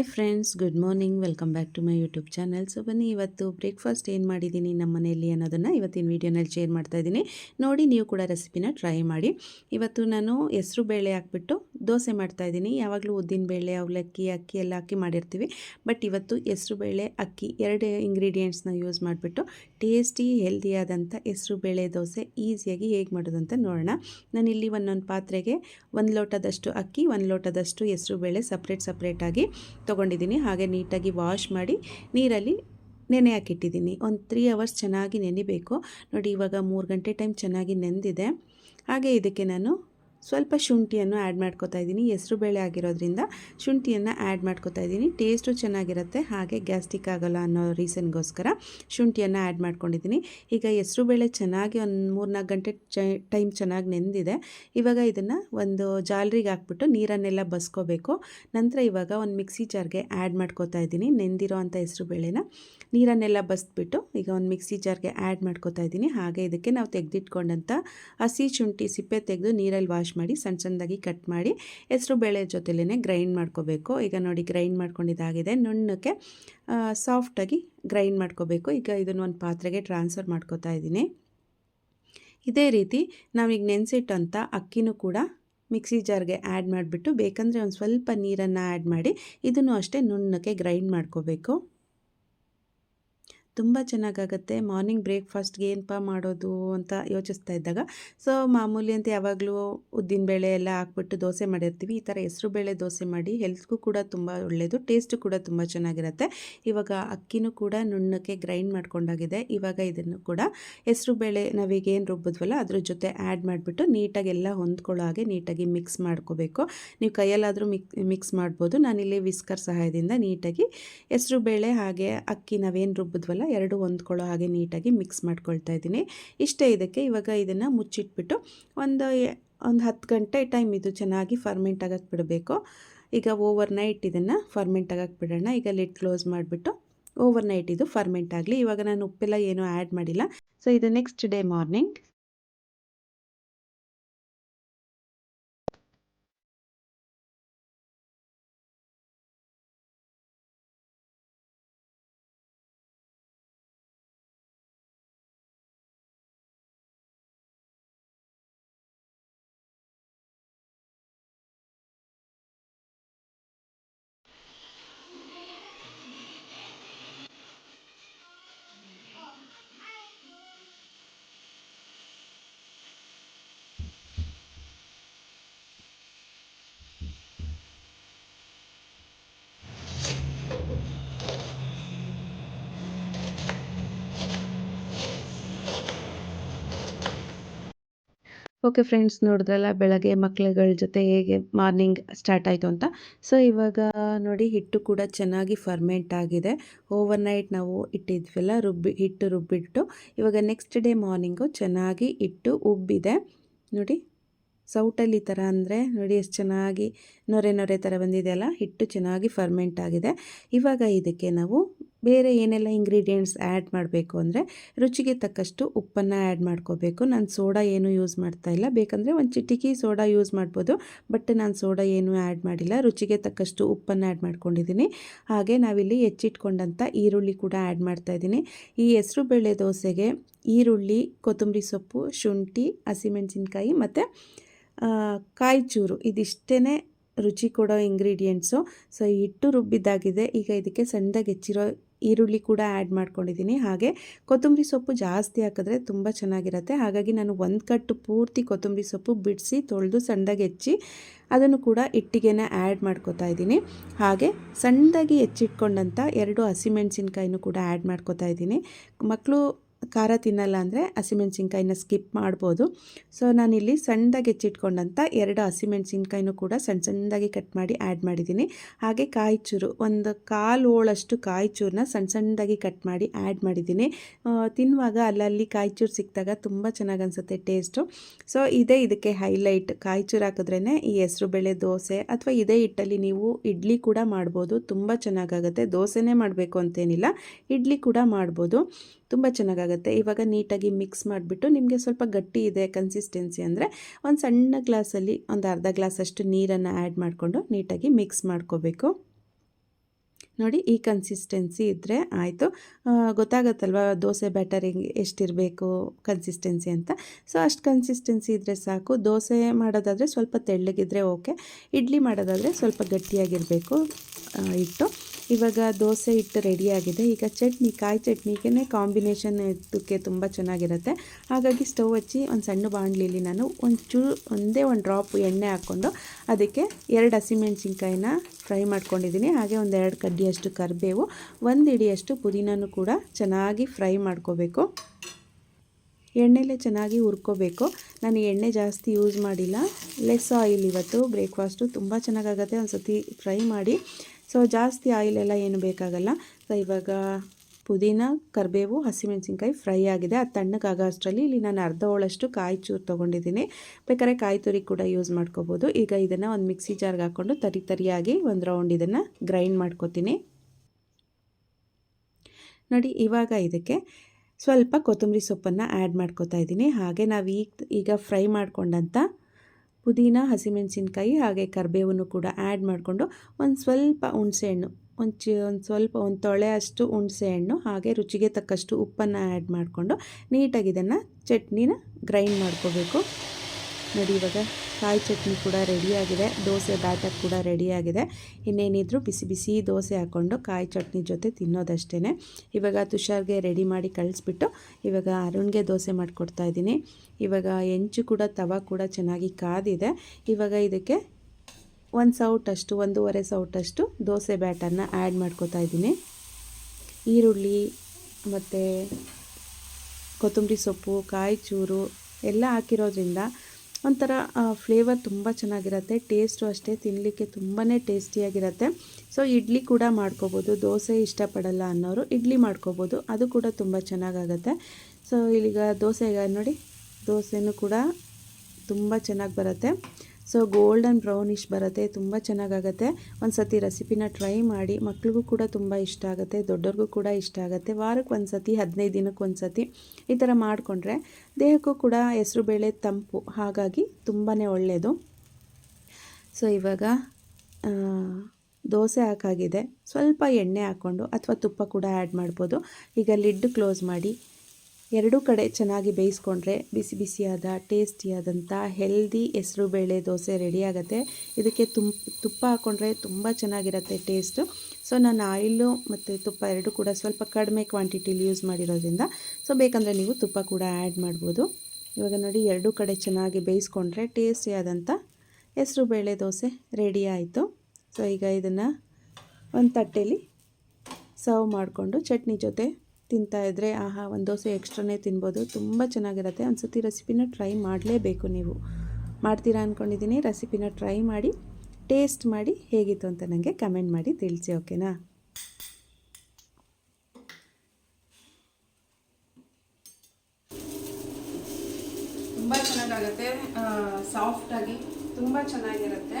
Hi friends good morning welcome back to my YouTube channel so ಬನ್ನಿ, ಇವತ್ತು breakfast ಏನು ಮಾಡಿದ್ದೀನಿ ನಮ್ಮ ಮನೆಯಲ್ಲಿ ಅನ್ನೋದನ್ನು ಇವತ್ತಿನ ವೀಡಿಯೋನಲ್ಲಿ ಶೇರ್ ಮಾಡ್ತಾ ಇದ್ದೀನಿ. ನೋಡಿ, ನೀವು ಕೂಡ ರೆಸಿಪಿನ ಟ್ರೈ ಮಾಡಿ. ಇವತ್ತು ನಾನು ಹೆಸರು ಬೇಳೆ ಹಾಕ್ಬಿಟ್ಟು ದೋಸೆ ಮಾಡ್ತಾ ಇದ್ದೀನಿ. ಯಾವಾಗಲೂ ಉದ್ದಿನ ಬೇಳೆ, ಅವಲಕ್ಕಿ, ಅಕ್ಕಿ ಎಲ್ಲ ಹಾಕಿ ಮಾಡಿರ್ತೀವಿ. ಬಟ್ ಇವತ್ತು ಹೆಸರು ಬೇಳೆ, ಅಕ್ಕಿ ಎರಡು ಇಂಗ್ರೀಡಿಯೆಂಟ್ಸ್ನ ಯೂಸ್ ಮಾಡಿಬಿಟ್ಟು ಟೇಸ್ಟಿ ಹೆಲ್ದಿಯಾದಂಥ ಹೆಸರು ಬೇಳೆ ದೋಸೆ ಈಸಿಯಾಗಿ ಹೇಗೆ ಮಾಡೋದು ಅಂತ ನೋಡೋಣ. ನಾನಿಲ್ಲಿ ಒಂದೊಂದು ಪಾತ್ರೆಗೆ ಒಂದು ಲೋಟದಷ್ಟು ಅಕ್ಕಿ, ಒಂದು ಲೋಟದಷ್ಟು ಹೆಸರು ಬೇಳೆ ಸಪ್ರೇಟ್ ಸಪ್ರೇಟಾಗಿ ತೊಗೊಂಡಿದ್ದೀನಿ. ಹಾಗೆ ನೀಟಾಗಿ ವಾಶ್ ಮಾಡಿ ನೀರಲ್ಲಿ ನೆನೆ ಹಾಕಿಟ್ಟಿದ್ದೀನಿ. ಒಂದು ತ್ರೀ ಅವರ್ಸ್ ಚೆನ್ನಾಗಿ ನೆನಿಬೇಕು. ನೋಡಿ ಇವಾಗ ಮೂರು ಗಂಟೆ ಟೈಮ್ ಚೆನ್ನಾಗಿ ನೆಂದಿದೆ. ಹಾಗೆ ಇದಕ್ಕೆ ನಾನು ಸ್ವಲ್ಪ ಶುಂಠಿಯನ್ನು ಆ್ಯಡ್ ಮಾಡ್ಕೋತಾ ಇದ್ದೀನಿ. ಹೆಸರು ಬೇಳೆ ಆಗಿರೋದ್ರಿಂದ ಶುಂಠಿಯನ್ನು ಆ್ಯಡ್ ಮಾಡ್ಕೋತಾ ಇದ್ದೀನಿ. ಟೇಸ್ಟು ಚೆನ್ನಾಗಿರುತ್ತೆ. ಹಾಗೆ ಗ್ಯಾಸ್ಟಿಕ್ ಆಗೋಲ್ಲ ಅನ್ನೋ ರೀಸನ್ಗೋಸ್ಕರ ಶುಂಠಿಯನ್ನು ಆ್ಯಡ್ ಮಾಡ್ಕೊಂಡಿದ್ದೀನಿ. ಈಗ ಹೆಸರು ಬೇಳೆ ಚೆನ್ನಾಗಿ ಒಂದು ಮೂರ್ನಾಲ್ಕು ಗಂಟೆ ಟೈಮ್ ಚೆನ್ನಾಗಿ ನೆಂದಿದೆ. ಇವಾಗ ಇದನ್ನು ಒಂದು ಜಾಲರಿಗೆ ಹಾಕ್ಬಿಟ್ಟು ನೀರನ್ನೆಲ್ಲ ಬಸ್ಕೋಬೇಕು. ನಂತರ ಇವಾಗ ಒಂದು ಮಿಕ್ಸಿ ಜಾರ್ಗೆ ಆ್ಯಡ್ ಮಾಡ್ಕೋತಾ ಇದ್ದೀನಿ. ನೆಂದಿರೋ ಅಂಥ ಹೆಸರು ಬೇಳೆನ. ನೀರನ್ನೆಲ್ಲ ಬಸ್ಬಿಟ್ಟು ಈಗ ಒಂದು ಮಿಕ್ಸಿ ಜಾರ್ಗೆ ಆ್ಯಡ್ ಮಾಡ್ಕೋತಾ ಇದ್ದೀನಿ. ಹಾಗೆ ಇದಕ್ಕೆ ನಾವು ತೆಗೆದಿಟ್ಕೊಂಡಂಥ ಹಸಿ ಶುಂಠಿ ಸಿಪ್ಪೆ ತೆಗೆದು ನೀರಲ್ಲಿ ವಾಶ್ ಮಾಡಿ ಸಣ್ಣ ಸಣ್ಣದಾಗಿ ಕಟ್ ಮಾಡಿ, ಹೆಸರು ಬೇಳೆ ಜೊತೆಲೇ ಗ್ರೈಂಡ್ ಮಾಡ್ಕೋಬೇಕು. ಈಗ ನೋಡಿ ಗ್ರೈಂಡ್ ಮಾಡ್ಕೊಂಡಿದ್ದಾಗಿದೆ ನುಣ್ಣಕ್ಕೆ ಸಾಫ್ಟಾಗಿ ಗ್ರೈಂಡ್ ಮಾಡ್ಕೋಬೇಕು. ಈಗ ಇದನ್ನು ಒಂದು ಪಾತ್ರೆಗೆ ಟ್ರಾನ್ಸ್ಫರ್ ಮಾಡ್ಕೋತಾ ಇದ್ದೀನಿ. ಇದೇ ರೀತಿ ನಾವೀಗ ನೆನೆಸಿಟ್ಟಂಥ ಅಕ್ಕಿನೂ ಕೂಡ ಮಿಕ್ಸಿ ಜಾರ್ಗೆ ಆ್ಯಡ್ ಮಾಡಿಬಿಟ್ಟು, ಬೇಕಂದರೆ ಒಂದು ಸ್ವಲ್ಪ ನೀರನ್ನು ಆ್ಯಡ್ ಮಾಡಿ, ಇದನ್ನು ಅಷ್ಟೇ ನುಣ್ಣಕ್ಕೆ ಗ್ರೈಂಡ್ ಮಾಡ್ಕೋಬೇಕು. ತುಂಬ ಚೆನ್ನಾಗಾಗತ್ತೆ. ಮಾರ್ನಿಂಗ್ ಬ್ರೇಕ್ಫಾಸ್ಟ್ಗೆ ಏನಪ್ಪ ಮಾಡೋದು ಅಂತ ಯೋಚಿಸ್ತಾ ಇದ್ದಾಗ, ಸೊ ಮಾಮೂಲಿ ಅಂತ ಯಾವಾಗಲೂ ಉದ್ದಿನಬೇಳೆ ಎಲ್ಲ ಹಾಕ್ಬಿಟ್ಟು ದೋಸೆ ಮಾಡಿರ್ತೀವಿ. ಈ ಥರ ಹೆಸರು ಬೇಳೆ ದೋಸೆ ಮಾಡಿ ಹೆಲ್ತ್ಗೂ ಕೂಡ ತುಂಬ ಒಳ್ಳೆಯದು ಟೇಸ್ಟು ಕೂಡ ತುಂಬ ಚೆನ್ನಾಗಿರುತ್ತೆ. ಇವಾಗ ಅಕ್ಕಿನೂ ಕೂಡ ನುಣ್ಣಕ್ಕೆ ಗ್ರೈಂಡ್ ಮಾಡ್ಕೊಂಡಾಗಿದೆ. ಇವಾಗ ಇದನ್ನು ಕೂಡ ಹೆಸರು ಬೇಳೆ ನಾವೀಗ ಏನು ರುಬ್ಬಿದ್ವಲ್ಲ, ಅದ್ರ ಜೊತೆ ಆ್ಯಡ್ ಮಾಡಿಬಿಟ್ಟು ನೀಟಾಗಿ ಎಲ್ಲ ಹೊಂದ್ಕೊಳ್ಳೋ ಹಾಗೆ ನೀಟಾಗಿ ಮಿಕ್ಸ್ ಮಾಡ್ಕೋಬೇಕು. ನೀವು ಕೈಯಲ್ಲಾದರೂ ಮಿಕ್ ಮಿಕ್ಸ್ ಮಾಡ್ಬೋದು. ನಾನಿಲ್ಲಿ ವಿಸ್ಕರ್ ಸಹಾಯದಿಂದ ನೀಟಾಗಿ ಹೆಸರು ಬೇಳೆ ಹಾಗೆ ಅಕ್ಕಿ ನಾವೇನು ರುಬ್ಬಿದ್ವಲ್ಲ ಎರಡು ಹೊಂದ್ಕೊಳ್ಳೋ ಹಾಗೆ ನೀಟಾಗಿ ಮಿಕ್ಸ್ ಮಾಡ್ಕೊಳ್ತಾ ಇದ್ದೀನಿ. ಇಷ್ಟೇ ಇದಕ್ಕೆ ಇವಾಗ ಇದನ್ನು ಮುಚ್ಚಿಟ್ಬಿಟ್ಟು ಒಂದು ಒಂದು ಹತ್ತು ಗಂಟೆ ಟೈಮ್ ಇದು ಚೆನ್ನಾಗಿ ಫರ್ಮೆಂಟ್ ಆಗಕ್ಕೆ ಬಿಡಬೇಕು ಈಗ ಓವರ್ ನೈಟ್ ಇದನ್ನು ಫರ್ಮೆಂಟ್ ಆಗಕ್ಕೆ ಬಿಡೋಣ ಈಗ ಲಿಡ್ ಕ್ಲೋಸ್ ಮಾಡಿಬಿಟ್ಟು ಓವರ್ ನೈಟ್ ಇದು ಫರ್ಮೆಂಟ್ ಆಗಲಿ. ಇವಾಗ ನಾನು ಉಪ್ಪೆಲ್ಲ, ಏನೂ ಆ್ಯಡ್ ಮಾಡಿಲ್ಲ. ಸೊ ಇದು next day morning okay friends, ನೋಡಿದ್ರಲ್ಲ ಬೆಳಗ್ಗೆ ಮಕ್ಕಳುಗಳ ಜೊತೆ ಹೇಗೆ ಮಾರ್ನಿಂಗ್ ಸ್ಟಾರ್ಟ್ ಆಯಿತು ಅಂತ. ಸೊ ಇವಾಗ ನೋಡಿ ಹಿಟ್ಟು ಕೂಡ ಚೆನ್ನಾಗಿ ಫರ್ಮೆಂಟ್ ಆಗಿದೆ. ಓವರ್ ನೈಟ್ ನಾವು ಇಟ್ಟಿದ್ವಲ್ಲ, ರುಬ್ಬಿ, ಹಿಟ್ಟು ರುಬ್ಬಿಟ್ಟು. ಇವಾಗ ನೆಕ್ಸ್ಟ್ ಡೇ ಮಾರ್ನಿಂಗು ಚೆನ್ನಾಗಿ ಹಿಟ್ಟು ಉಬ್ಬಿದೆ. ನೋಡಿ, ಸೌಟಲ್ಲಿ ಈ ಥರ ಅಂದರೆ ನೋಡಿ ಎಷ್ಟು ಚೆನ್ನಾಗಿ ನೊರೆ ನೊರೆ ಥರ ಬಂದಿದೆಯಲ್ಲ, ಹಿಟ್ಟು ಚೆನ್ನಾಗಿ ಫರ್ಮೆಂಟ್ ಆಗಿದೆ. ಇವಾಗ ಇದಕ್ಕೆ ನಾವು ಬೇರೆ ಏನೆಲ್ಲ ಇಂಗ್ರೀಡಿಯೆಂಟ್ಸ್ ಆ್ಯಡ್ ಮಾಡಬೇಕು ಅಂದರೆ ರುಚಿಗೆ ತಕ್ಕಷ್ಟು ಉಪ್ಪನ್ನು ಆ್ಯಡ್ ಮಾಡ್ಕೋಬೇಕು. ನಾನು ಸೋಡಾ ಏನು ಯೂಸ್ ಮಾಡ್ತಾ ಇಲ್ಲ. ಬೇಕಂದರೆ ಒಂದು ಚಿಟಿಕಿ ಸೋಡಾ ಯೂಸ್ ಮಾಡ್ಬೋದು. ಬಟ್ ನಾನು ಸೋಡಾ ಏನು ಆ್ಯಡ್ ಮಾಡಿಲ್ಲ. ರುಚಿಗೆ ತಕ್ಕಷ್ಟು ಉಪ್ಪನ್ನು ಆ್ಯಡ್ ಮಾಡ್ಕೊಂಡಿದ್ದೀನಿ. ಹಾಗೆ ನಾವಿಲ್ಲಿ ಹೆಚ್ಚಿಟ್ಕೊಂಡಂಥ ಈರುಳ್ಳಿ ಕೂಡ ಆ್ಯಡ್ ಮಾಡ್ತಾ ಇದ್ದೀನಿ. ಈ ಹೆಸರು ಬೇಳೆ ದೋಸೆಗೆ ಈರುಳ್ಳಿ, ಕೊತ್ತಂಬರಿ ಸೊಪ್ಪು, ಶುಂಠಿ, ಹಸಿಮೆಣಸಿನ್ಕಾಯಿ ಮತ್ತು ಕಾಯಿ ಚೂರು ಇದಿಷ್ಟೇ ರುಚಿ ಕೊಡೋ ಇಂಗ್ರೀಡಿಯೆಂಟ್ಸು ಸೊ ಹಿಟ್ಟು ರುಬ್ಬಿದ್ದಾಗಿದೆ. ಈಗ ಇದಕ್ಕೆ ಸಣ್ಣದಾಗಿ ಹೆಚ್ಚಿರೋ ಈರುಳ್ಳಿ ಕೂಡ ಆ್ಯಡ್ ಮಾಡ್ಕೊಂಡಿದ್ದೀನಿ. ಹಾಗೆ ಕೊತ್ತಂಬರಿ ಸೊಪ್ಪು ಜಾಸ್ತಿ ಹಾಕಿದ್ರೆ ತುಂಬ ಚೆನ್ನಾಗಿರುತ್ತೆ. ಹಾಗಾಗಿ ನಾನು ಒಂದು ಕಟ್ಟು ಪೂರ್ತಿ ಕೊತ್ತಂಬರಿ ಸೊಪ್ಪು ಬಿಡಿಸಿ ತೊಳೆದು ಸಣ್ಣದಾಗಿ ಹೆಚ್ಚಿ ಅದನ್ನು ಕೂಡ ಇಟ್ಟಿಗೆನ ಆ್ಯಡ್ ಮಾಡ್ಕೋತಾ ಇದ್ದೀನಿ. ಹಾಗೆ ಸಣ್ಣದಾಗಿ ಹೆಚ್ಚಿಟ್ಕೊಂಡಂಥ ಎರಡು ಹಸಿಮೆಣಸಿನ್ಕಾಯಿನೂ ಕೂಡ ಆ್ಯಡ್ ಮಾಡ್ಕೋತಾ ಇದ್ದೀನಿ. ಮಕ್ಕಳು ಖಾರ ತಿನ್ನಲ್ಲ ಅಂದರೆ ಹಸಿಮೆಣ್ಸಿನ್ಕಾಯಿನ ಸ್ಕಿಪ್ ಮಾಡ್ಬೋದು. ಸೊ ನಾನಿಲ್ಲಿ ಸಣ್ಣದಾಗಿ ಹೆಚ್ಚಿಟ್ಕೊಂಡಂಥ ಎರಡು ಹಸಿಮೆಣ್ಸಿನ್ಕಾಯಿನೂ ಕೂಡ ಸಣ್ಣ ಸಣ್ಣದಾಗಿ ಕಟ್ ಮಾಡಿ ಆ್ಯಡ್ ಮಾಡಿದ್ದೀನಿ. ಹಾಗೆ ಕಾಯಿ ಚೂರು, ಒಂದು ಕಾಲು ಓಳಷ್ಟು ಕಾಯಿ ಚೂರನ್ನ ಸಣ್ಣ ಸಣ್ಣದಾಗಿ ಕಟ್ ಮಾಡಿ ಆ್ಯಡ್ ಮಾಡಿದ್ದೀನಿ. ತಿನ್ನುವಾಗ ಅಲ್ಲಲ್ಲಿ ಕಾಯಿ ಚೂರು ಸಿಕ್ಕಿದಾಗ ತುಂಬ ಚೆನ್ನಾಗಿ ಅನಿಸುತ್ತೆ ಟೇಸ್ಟು ಸೊ ಇದೇ ಇದಕ್ಕೆ ಹೈಲೈಟ್ ಕಾಯಿ ಚೂರು ಹಾಕಿದ್ರೇ ಈ ಹೆಸ್ರುಬೇಳೆ ದೋಸೆ ಅಥವಾ ಇದೇ ಹಿಟ್ಟಲ್ಲಿ ನೀವು ಇಡ್ಲಿ ಕೂಡ ಮಾಡ್ಬೋದು. ತುಂಬ ಚೆನ್ನಾಗಾಗುತ್ತೆ ದೋಸೆನೇ ಮಾಡಬೇಕು ಅಂತೇನಿಲ್ಲ, ಇಡ್ಲಿ ಕೂಡ ಮಾಡ್ಬೋದು. ತುಂಬ ಚೆನ್ನಾಗಾಗುತ್ತೆ. ಇವಾಗ ನೀಟಾಗಿ ಮಿಕ್ಸ್ ಮಾಡಿಬಿಟ್ಟು ನಿಮಗೆ ಸ್ವಲ್ಪ ಗಟ್ಟಿ ಇದೆ ಕನ್ಸಿಸ್ಟೆನ್ಸಿ ಅಂದರೆ ಒಂದು ಸಣ್ಣ ಗ್ಲಾಸಲ್ಲಿ ಒಂದು ಅರ್ಧ ಗ್ಲಾಸಷ್ಟು ನೀರನ್ನು ಆ್ಯಡ್ ಮಾಡಿಕೊಂಡು ನೀಟಾಗಿ ಮಿಕ್ಸ್ ಮಾಡ್ಕೋಬೇಕು. ನೋಡಿ, ಈ ಕನ್ಸಿಸ್ಟೆನ್ಸಿ ಇದ್ದರೆ ಆಯಿತು. ಗೊತ್ತಾಗತ್ತಲ್ವ ದೋಸೆ ಬ್ಯಾಟರ್ ಹೆಂಗೆ ಎಷ್ಟಿರಬೇಕು ಕನ್ಸಿಸ್ಟೆನ್ಸಿ ಅಂತ? ಸೊ ಅಷ್ಟು ಕನ್ಸಿಸ್ಟೆನ್ಸಿ ಇದ್ದರೆ ಸಾಕು. ದೋಸೆ ಮಾಡೋದಾದರೆ ಸ್ವಲ್ಪ ತೆಳ್ಳಗಿದ್ರೆ ಓಕೆ ಇಡ್ಲಿ ಮಾಡೋದಾದರೆ ಸ್ವಲ್ಪ ಗಟ್ಟಿಯಾಗಿರಬೇಕು. ಇಟ್ಟು ಇವಾಗ ದೋಸೆ ಹಿಟ್ಟು ರೆಡಿಯಾಗಿದೆ ಈಗ ಚಟ್ನಿ, ಕಾಯಿ ಚಟ್ನಿಗೆ ಕಾಂಬಿನೇಷನ್ ಇದಕ್ಕೆ ತುಂಬ ಚೆನ್ನಾಗಿರುತ್ತೆ. ಹಾಗಾಗಿ ಸ್ಟವ್ ಹಚ್ಚಿ ಒಂದು ಸಣ್ಣ ಬಾಣಲಿಲಿ ನಾನು ಒಂದು ಚೂರು ಒಂದೇ ಒಂದು ಡ್ರಾಪ್ ಎಣ್ಣೆ ಹಾಕ್ಕೊಂಡು ಅದಕ್ಕೆ ಎರಡು ಹಸಿಮೆಣ್ಸಿನ್ಕಾಯಿನ ಫ್ರೈ ಮಾಡ್ಕೊಂಡಿದ್ದೀನಿ. ಹಾಗೆ ಒಂದು ಎರಡು ಕಡ್ಡಿಯಷ್ಟು ಕರಿಬೇವು, ಒಂದು ಹಿಡಿಯಷ್ಟು ಪುದೀನೂ ಕೂಡ ಚೆನ್ನಾಗಿ ಫ್ರೈ ಮಾಡ್ಕೋಬೇಕು. ಎಣ್ಣೆಲೆ ಚೆನ್ನಾಗಿ ಹುರ್ಕೋಬೇಕು. ನಾನು ಎಣ್ಣೆ ಜಾಸ್ತಿ ಯೂಸ್ ಮಾಡಿಲ್ಲ. ಲೆಸ್ ಆಯಿಲ್ ಇವತ್ತು. ಬ್ರೇಕ್ಫಾಸ್ಟು ತುಂಬ ಚೆನ್ನಾಗಾಗತ್ತೆ. ಒಂದು ಸತಿ ಫ್ರೈ ಮಾಡಿ ಸೊ ಜಾಸ್ತಿ ಆಯಿಲ್ ಎಲ್ಲ ಏನು ಬೇಕಾಗಲ್ಲ. ಸೊ ಇವಾಗ ಪುದೀನ, ಕರಿಬೇವು, ಹಸಿಮೆಣಸಿನ್ಕಾಯಿ ಫ್ರೈ ಆಗಿದೆ. ಅದು ತಣ್ಣಗಾಗೋ ಅಷ್ಟರಲ್ಲಿ ಇಲ್ಲಿ ನಾನು ಅರ್ಧ ಹೋಳಷ್ಟು ಕಾಯಿ ಚೂರು ತೊಗೊಂಡಿದ್ದೀನಿ. ಬೇಕಾದ್ರೆ ಕಾಯಿ ತುರಿ ಕೂಡ ಯೂಸ್ ಮಾಡ್ಕೋಬೋದು. ಈಗ ಇದನ್ನು ಒಂದು ಮಿಕ್ಸಿ ಜಾರ್ಗೆ ಹಾಕ್ಕೊಂಡು ತರಿ ತರಿಯಾಗಿ ಒಂದು ರೌಂಡ್ ಇದನ್ನು ಗ್ರೈಂಡ್ ಮಾಡ್ಕೋತೀನಿ. ನೋಡಿ, ಇವಾಗ ಇದಕ್ಕೆ ಸ್ವಲ್ಪ ಕೊತ್ತಂಬರಿ ಸೊಪ್ಪನ್ನು ಆ್ಯಡ್ ಮಾಡ್ಕೋತಾ ಇದ್ದೀನಿ. ಹಾಗೆ ನಾವು ಈಗ ಈಗ ಫ್ರೈ ಮಾಡ್ಕೊಂಡಂಥ ಪುದೀನ, ಹಸಿಮೆಣಸಿನ್ಕಾಯಿ ಹಾಗೆ ಕರಿಬೇವನ್ನು ಕೂಡ ಆ್ಯಡ್ ಮಾಡಿಕೊಂಡು ಒಂದು ಸ್ವಲ್ಪ ಹುಣಸೆಹಣ್ಣು ಒಂದು ಒಂದು ಸ್ವಲ್ಪ ಒಂದು ತೊಳೆ ಅಷ್ಟು ಹುಣಸೆಹಣ್ಣು ಹಾಗೆ ರುಚಿಗೆ ತಕ್ಕಷ್ಟು ಉಪ್ಪನ್ನು ಆ್ಯಡ್ ಮಾಡಿಕೊಂಡು ನೀಟಾಗಿ ಇದನ್ನು ಚಟ್ನಿನ ಗ್ರೈಂಡ್ ಮಾಡ್ಕೋಬೇಕು. ನೋಡಿ, ಇವಾಗ ಕಾಯಿ ಚಟ್ನಿ ಕೂಡ ರೆಡಿಯಾಗಿದೆ ದೋಸೆ ಬ್ಯಾಟರ್ ಕೂಡ ರೆಡಿಯಾಗಿದೆ ಇನ್ನೇನಿದ್ರು ಬಿಸಿ ಬಿಸಿ ದೋಸೆ ಹಾಕ್ಕೊಂಡು ಕಾಯಿ ಚಟ್ನಿ ಜೊತೆ ತಿನ್ನೋದಷ್ಟೇ ಇವಾಗ ತುಷಾರ್ಗೆ ರೆಡಿ ಮಾಡಿ ಕಳಿಸ್ಬಿಟ್ಟು ಇವಾಗ ಅರುಣ್ಗೆ ದೋಸೆ ಮಾಡಿಕೊಡ್ತಾ ಇದ್ದೀನಿ. ಇವಾಗ ಹೆಂಚು ಕೂಡ, ತವ ಕೂಡ ಚೆನ್ನಾಗಿ ಕಾದಿದೆ. ಇವಾಗ ಇದಕ್ಕೆ ಒಂದು ಸೌಟಷ್ಟು, ಒಂದೂವರೆ ಸೌಟಷ್ಟು ದೋಸೆ ಬ್ಯಾಟನ್ನು ಆ್ಯಡ್ ಮಾಡ್ಕೋತಾ ಇದ್ದೀನಿ. ಈರುಳ್ಳಿ ಮತ್ತು ಕೊತ್ತಂಬರಿ ಸೊಪ್ಪು ಕಾಯಿ ಚೂರು ಎಲ್ಲ ಹಾಕಿರೋದ್ರಿಂದ ಒಂಥರ ಫ್ಲೇವರ್ ತುಂಬ ಚೆನ್ನಾಗಿರುತ್ತೆ. ಟೇಸ್ಟು ಅಷ್ಟೇ ತಿನ್ನಲಿಕ್ಕೆ ತುಂಬಾ ಟೇಸ್ಟಿಯಾಗಿರುತ್ತೆ ಸೊ ಇಡ್ಲಿ ಕೂಡ ಮಾಡ್ಕೋಬೋದು. ದೋಸೆ ಇಷ್ಟಪಡಲ್ಲ ಅನ್ನೋರು ಇಡ್ಲಿ ಮಾಡ್ಕೋಬೋದು. ಅದು ಕೂಡ ತುಂಬ ಚೆನ್ನಾಗಾಗತ್ತೆ. ಸೊ ಇಲ್ಲಿಗ ದೋಸೆಗ ನೋಡಿ, ದೋಸೆನೂ ಕೂಡ ತುಂಬ ಚೆನ್ನಾಗಿ ಬರುತ್ತೆ. ಸೊ ಗೋಲ್ಡನ್ ಬ್ರೌನಿಶ್ ಬರುತ್ತೆ, ತುಂಬ ಚೆನ್ನಾಗಾಗತ್ತೆ. ಒಂದು ಸತಿ ರೆಸಿಪಿನ ಟ್ರೈ ಮಾಡಿ, ಮಕ್ಳಿಗೂ ಕೂಡ ತುಂಬ ಇಷ್ಟ ಆಗುತ್ತೆ, ದೊಡ್ಡವ್ರಿಗೂ ಕೂಡ ಇಷ್ಟ ಆಗುತ್ತೆ. ವಾರಕ್ಕೆ ಒಂದು ಸತಿ ಹದಿನೈದು ದಿನಕ್ಕೆ ಒಂದು ಸತಿ ಈ ಥರ ಮಾಡಿಕೊಂಡ್ರೆ ದೇಹಕ್ಕೂ ಕೂಡ ಹೆಸರುಬೇಳೆ ತಂಪು, ಹಾಗಾಗಿ ತುಂಬಾ ಒಳ್ಳೆಯದು ಸೊ ಇವಾಗ ದೋಸೆ ಹಾಕಾಗಿದೆ. ಸ್ವಲ್ಪ ಎಣ್ಣೆ ಹಾಕ್ಕೊಂಡು ಅಥವಾ ತುಪ್ಪ ಕೂಡ ಆ್ಯಡ್ ಮಾಡ್ಬೋದು. ಈಗ ಲಿಡ್ ಕ್ಲೋಸ್ ಮಾಡಿ ಎರಡೂ ಕಡೆ ಚೆನ್ನಾಗಿ ಬೇಯಿಸ್ಕೊಂಡ್ರೆ ಬಿಸಿ ಬಿಸಿಯಾದ, ಟೇಸ್ಟಿಯಾದಂಥ, ಹೆಲ್ದಿ ಹೆಸರುಬೇಳೆ ದೋಸೆ ರೆಡಿ ಆಗುತ್ತೆ. ಇದಕ್ಕೆ ತುಂ, ತುಪ್ಪ ಹಾಕ್ಕೊಂಡ್ರೆ ತುಂಬ ಚೆನ್ನಾಗಿರುತ್ತೆ ಟೇಸ್ಟು. ಸೊ, ನಾನು ಆಯಿಲು ಮತ್ತು ತುಪ್ಪ ಎರಡೂ ಕೂಡ ಸ್ವಲ್ಪ ಕಡಿಮೆ ಕ್ವಾಂಟಿಟಿಲಿ ಯೂಸ್ ಮಾಡಿರೋದ್ರಿಂದ, ಸೊ, ಬೇಕಂದರೆ ನೀವು ತುಪ್ಪ ಕೂಡ ಆ್ಯಡ್ ಮಾಡ್ಬೋದು. ಇವಾಗ ನೋಡಿ, ಎರಡೂ ಕಡೆ ಚೆನ್ನಾಗಿ ಬೇಯಿಸ್ಕೊಂಡ್ರೆ ಟೇಸ್ಟಿಯಾದಂಥ ಹೆಸರುಬೇಳೆ ದೋಸೆ ರೆಡಿ ಆಯಿತು. ಸೊ, ಈಗ ಇದನ್ನು ಒಂದು ತಟ್ಟೆಲಿ ಸರ್ವ್ ಮಾಡಿಕೊಂಡು ಚಟ್ನಿ ಜೊತೆ ತಿಂತಾ ಇದ್ದರೆ ಆಹಾ, ಒಂದು ದೋಸೆ ಎಕ್ಸ್ಟ್ರಾನೇ ತಿನ್ಬೋದು, ತುಂಬ ಚೆನ್ನಾಗಿರುತ್ತೆ. ಒಂದು ಸತಿ ರೆಸಿಪಿನ ಟ್ರೈ ಮಾಡಲೇಬೇಕು ನೀವು. ಮಾಡ್ತೀರಾ ಅಂದ್ಕೊಂಡಿದ್ದೀನಿ ರೆಸಿಪಿನ ಟ್ರೈ ಮಾಡಿ, ಟೇಸ್ಟ್ ಮಾಡಿ ಹೇಗಿತ್ತು ಅಂತ ನನಗೆ ಕಮೆಂಟ್ ಮಾಡಿ ತಿಳಿಸಿ, ಓಕೆನಾ? ತುಂಬ ಚೆನ್ನಾಗಾಗುತ್ತೆ. ಸಾಫ್ಟಾಗಿ ತುಂಬ ಚೆನ್ನಾಗಿರುತ್ತೆ.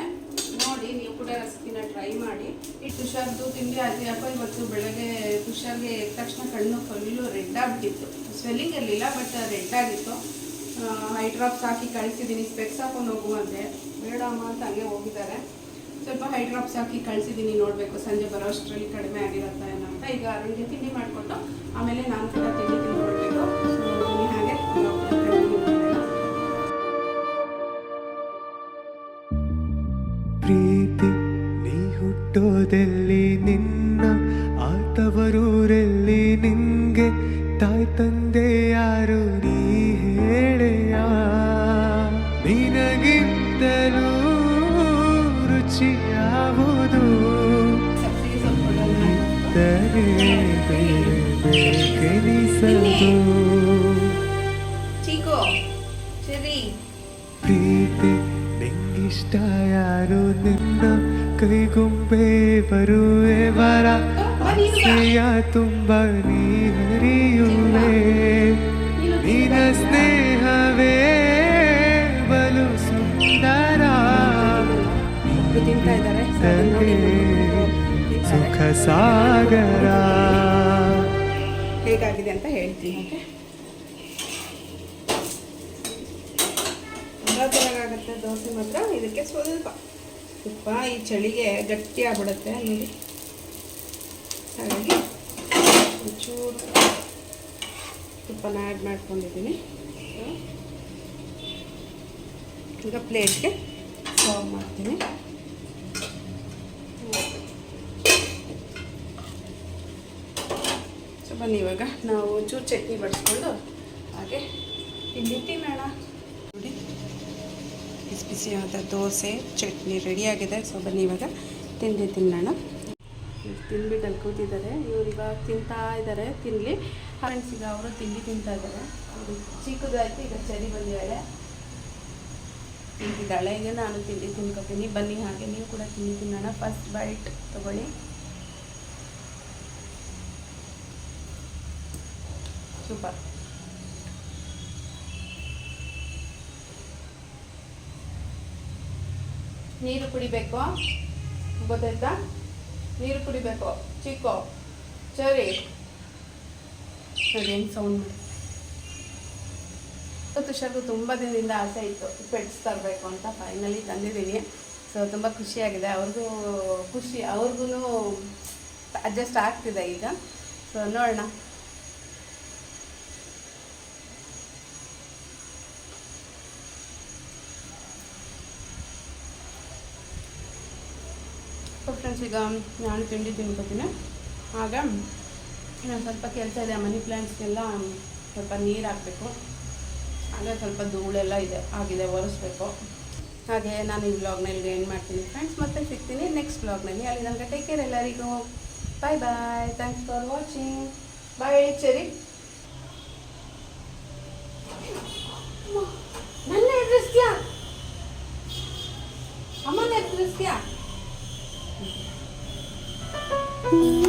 ನೋಡಿ, ನೀವು ಕೂಡ ರೆಸಿಪಿನ ಟ್ರೈ ಮಾಡಿ. ಈ ತುಷಾರ್ದು ತಿಂಡಿ ಅದು ಯಾಕೋ ಇವತ್ತು ಬೆಳಗ್ಗೆ ತುಷಾರ್ಗೆ ಎದ್ದ ತಕ್ಷಣ ಕಣ್ಣು ಫುಲ್ಲು ರೆಡ್ ಆಗಿಬಿಟ್ಟಿತ್ತು. ಸ್ವೆಲ್ಲಿಂಗ್ ಇರಲಿಲ್ಲ ಬಟ್ ರೆಡ್ ಆಗಿತ್ತು. ಹೈ ಡ್ರಾಪ್ಸ್ ಹಾಕಿ ಕಳಿಸಿದ್ದೀನಿ ಸ್ಪೆಕ್ಸ್ ಹಾಕೊಂಡು ಹೋಗು ಅಂದೆ. ಬೇಡ ಅಮ್ಮ ಅಂತ ಹಂಗೆ ಹೋಗಿದ್ದಾರೆ. ಸ್ವಲ್ಪ ಹೈಡ್ರಾಪ್ಸ್ ಹಾಕಿ ಕಳಿಸಿದ್ದೀನಿ ನೋಡಬೇಕು, ಸಂಜೆ ಬರೋ ಅಷ್ಟರಲ್ಲಿ ಕಡಿಮೆ ಆಗಿರುತ್ತೆ ಏನಂತ. ಈಗ ಅರುಣ್ಗೆ ತಿಂಡಿ ಮಾಡಿಕೊಟ್ಟು ಆಮೇಲೆ ನಾನು ಕೂಡ ತಿಂಡಿ ಪ್ರೀತಿ ನೀ ಹುಟ್ಟೋದೆಲ್ಲಿ ನಿನ್ನ, ಆತವರೂರಲ್ಲಿ ನಿನ್ಗೆ ತಾಯಿ ತಂದೆ ಯಾರು ನೀ ಹೇಳೆಯ? ನಿನಗಿಂತಲೂ ರುಚಿ ಯಾವುದು ಬೇರೆ ನಿಂಗಿಷ್ಟ ಯಾರು ನಿನ್ನ ಕೈಗುಂಬೆ ಬರುವೆ ಬರ ಆಸೆಯ ತುಂಬ ನೀ ಹರಿಯುವೆ ನಿನ್ನ ಸ್ನೇಹವೇ ಬಲು ಸುಂದರ. ಸುಖ ಸಾಗರ ಹೇಗಾಗಿದೆ ಅಂತ ಹೇಳ್ತೀನಿ ಓಕೆ ತುಂಬ ಚೆನ್ನಾಗಾಗುತ್ತೆ ದೋಸೆ ಮಾತ್ರ, ಇದಕ್ಕೆ ಸ್ವಲ್ಪ ತುಪ್ಪ ಈ ಚಳಿಗೆ ಗಟ್ಟಿ ಆಗ್ಬಿಡುತ್ತೆ ನೋಡಿ ಹಾಗಾಗಿ ಒಂಚೂರು ತುಪ್ಪನ ಆ್ಯಡ್ ಮಾಡ್ಕೊಂಡಿದ್ದೀನಿ. ಈಗ ಪ್ಲೇಟ್ಗೆ ಸರ್ವ್ ಮಾಡ್ತೀನಿ. ಸೊ ಬನ್ನಿ ಇವಾಗ ನಾವು ಒಂಚೂರು ಚಟ್ನಿ ಬಡಿಸ್ಕೊಂಡು ಹಾಗೆ ತಿಂಡಿ ತಿನ್ನೋಣ ಬಿಸಿಯಾದ ದೋಸೆ, ಚಟ್ನಿ ರೆಡಿಯಾಗಿದೆ ಸೊ ಬನ್ನಿ ಇವಾಗ ತಿಂಡಿ ತಿನ್ನೋಣ. ತಿಂದ್ಬಿಟ್ಟು ಅಲ್ಲಿ ಕೂತಿದ್ದಾರೆ. ಇವ್ರು ಇವಾಗ ತಿಂತಾ ಇದ್ದಾರೆ ತಿನ್ನಲಿ ಫ್ರೆಂಡ್ಸ್ ಈಗ ಅವರು ತಿಂಡಿ ತಿಂತಾ ಇದ್ದಾರೆ. ಚಿಕ್ಕದಾಯಿತು, ಈಗ ಚಳಿ ಬಂದಿದ್ದಾಳೆ ತಿಂತಿದ್ದಾಳೆ. ಈಗ ನಾನು ತಿಂಡಿ ತಿನ್ಕೋತೀನಿ. ಬನ್ನಿ ಹಾಗೆ, ನೀವು ಕೂಡ ತಿಂಡಿ ತಿನ್ನೋಣ. ಫಸ್ಟ್ ಬೈಟ್ ತಗೊಳ್ಳಿ. ಸೂಪರ್ ನೀರು ಕುಡಿಬೇಕು. ಗೊತ್ತಾಯ್ತಾ? ನೀರು ಕುಡಿಬೇಕು. ಚಿಕ್ಕು. ಸರಿ. ಸರಿ ಸೌಂಡ್ ಮಾಡಿ? ಶರ್ಗು ತುಂಬ ದಿನದಿಂದ ಆಸೆ ಇತ್ತು. ಪೆಟ್ಸ್ ತರಬೇಕು ಅಂತ ಫೈನಲಿ ತಂದಿದ್ದೀನಿ. ಸೊ ತುಂಬ ಖುಷಿಯಾಗಿದೆ. ಅವ್ರಿಗೂ ಖುಷಿ ಅವ್ರಿಗೂ ಅಡ್ಜಸ್ಟ್ ಆಗ್ತಿದೆ ಈಗ. ಸೊ ನೋಡೋಣ. ಫ್ರೆಂಡ್ಸ್ ಈಗ ನಾನು ತಿಂಡಿ ತಿನ್ಕೋತೀನಿ ಆಗ ನಾನು ಸ್ವಲ್ಪ ಕೆಲಸ ಇದೆ ಮನಿ ಪ್ಲ್ಯಾಂಟ್ಸ್ಗೆಲ್ಲ ಸ್ವಲ್ಪ ನೀರು ಹಾಕಬೇಕು. ಹಾಗೆ ಸ್ವಲ್ಪ ಧೂಳೆಲ್ಲ ಇದೆ, ಆಗಿದೆ, ಒರೆಸ್ಬೇಕು. ಹಾಗೆ ನಾನು ಈ ವ್ಲಾಗ್ನಲ್ಲಿ ಏನು ಮಾಡ್ತೀನಿ. ಫ್ರೆಂಡ್ಸ್ ಮತ್ತೆ ಸಿಗ್ತೀನಿ ನೆಕ್ಸ್ಟ್ ವ್ಲಾಗ್ನಲ್ಲಿ ಅಲ್ಲಿ ನನಗೆ ಟೇಕ್ ಕೇರ್ ಎಲ್ಲರಿಗೂ. Bye bye thanks for watching bye cherry ನನ್ನ ಎದುರಿಸ್ತೀಯಾ ಅಮ್ಮನ ಎದುರಿಸ್ತೀಯಾ ನೀನಿಲ್ಲಿ